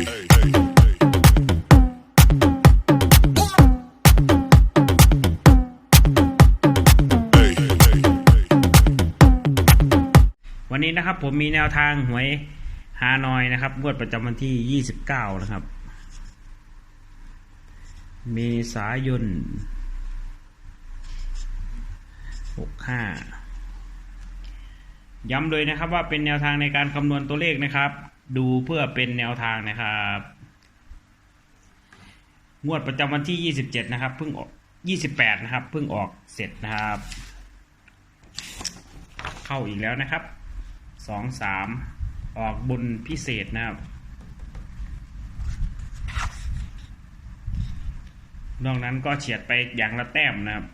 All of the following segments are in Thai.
วันนี้นะครับผมมีแนวทางหวยฮานอยนะครับงวดประจำวันที่ 29 นะครับ เมษายน 65 ย้ำเลยนะครับว่าเป็นแนวทางในการคำนวณตัวเลขนะครับ ดูเพื่อเป็นแนวทางนะครับ งวดประจำวันที่ 27 นะครับเพิ่งออก 28 นะครับเพิ่งออกเสร็จนะครับ เข้าอีกแล้วนะครับสองสามออกบนพิเศษนะครับนอกนั้นก็เฉียดไปอย่างละแต้มนะครับ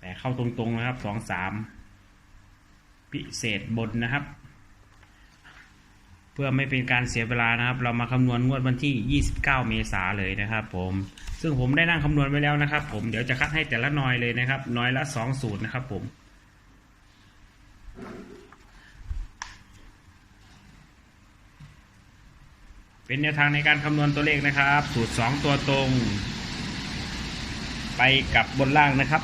แต่เข้าตรงๆนะครับสองสาม พิเศษบนนะครับ เพื่อไม่เป็นการเสียเวลานะครับ เรามาคำนวณงวดวันที่ 29 เมษาเลยนะครับ ผมซึ่งผมได้นั่งคำนวณไว้แล้วนะครับ ผมเดี๋ยวจะคัดให้แต่ละหน้อยเลยนะครับ น้อยละสองสูตรนะครับ ผมเป็นแนวทางในการคำนวณตัวเลขนะครับ สูตร 2 ตัวตรง ไปกับบนล่างนะครับ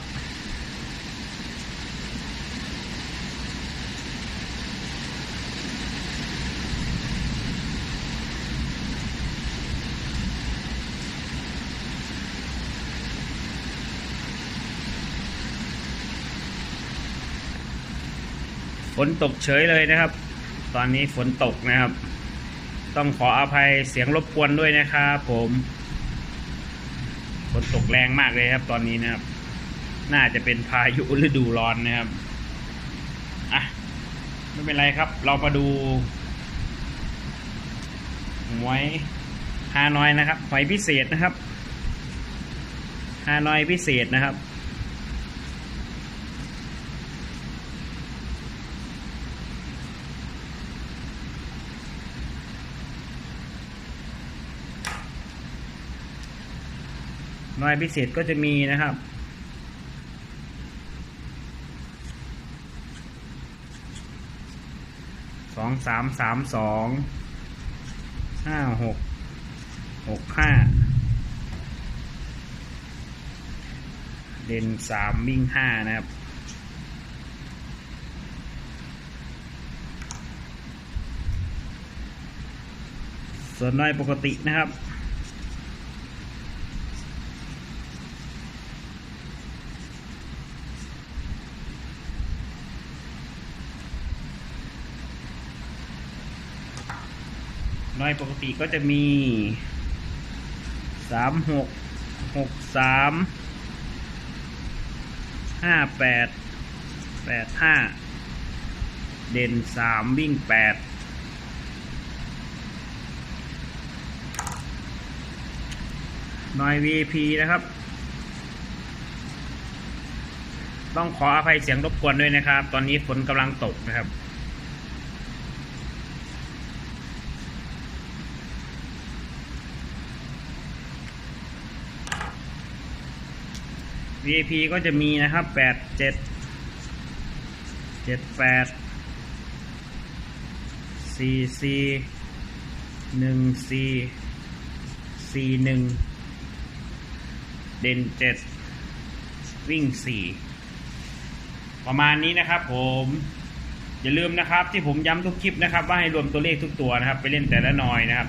ฝนตกเฉยเลยนะครับ ตอนนี้ฝนตกนะครับ ต้องขออภัยเสียงรบกวนด้วยนะครับผมฝนตกแรงมากเลยครับ ตอนนี้นะครับ น่าจะเป็นพายุฤดูร้อนนะครับอะไม่เป็นไรครับ เรามาดูหวยฮานอยนะครับหอยพิเศษนะครับฮานอยพิเศษนะครับ หน่วยพิเศษก็จะมีนะครับ สองสามสามสองห้าหกหกห้าเด่นสามวิ่งห้านะครับส่วนน้อยปกตินะครับ น้อยปกติก็จะมีสามหกหกสามห้าแปดแปดห้าเด่นสามวิ่งแปดน้อย VP นะครับ ต้องขออภัยเสียงรบกวนด้วยนะครับ ตอนนี้ฝนกำลังตกนะครับ VIP ก็จะมีนะครับแปดเจ็ดเจ็ดแปดสี่สี่หนึ่งสี่สี่หนึ่งเด่นเจ็ดวิ่งสี่ประมาณนี้นะครับผม อย่าลืมนะครับที่ผมย้ำทุกคลิปนะครับ ว่าให้รวมตัวเลขทุกตัวนะครับ ไปเล่นแต่ละหน่อยนะครับ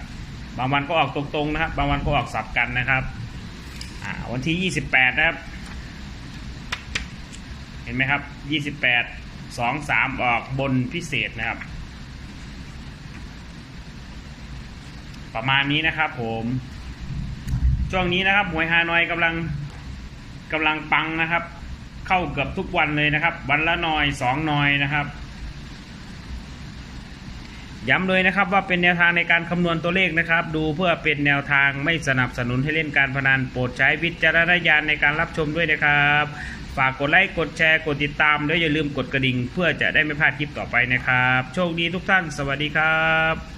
บางวันก็ออกตรงๆนะครับ บางวันก็ออกสับกันนะครับวันที่ 28 นะครับ เห็นไหมครับยี่สิบแปดสองสามออกบนพิเศษนะครับ ประมาณนี้นะครับผม ช่วงนี้นะครับหวยฮานอยกำลังกำลังปังนะครับ เข้าเกือบทุกวันเลยนะครับ วันละหน่อยสองหน่อยนะครับ ย้ำเลยนะครับว่าเป็นแนวทางในการคำนวณตัวเลขนะครับ ดูเพื่อเป็นแนวทางไม่สนับสนุนให้เล่นการพนันโปรดใช้วิจารณญาณในการรับชมด้วยนะครับ ฝากกดไลค์กดแชร์กดติดตามด้วอย่าลืมกดกระดิ่ง เพื่อจะได้ไม่พลาดคลิปต่อไปนะครับ โชคดีทุกท่าน สวัสดีครับ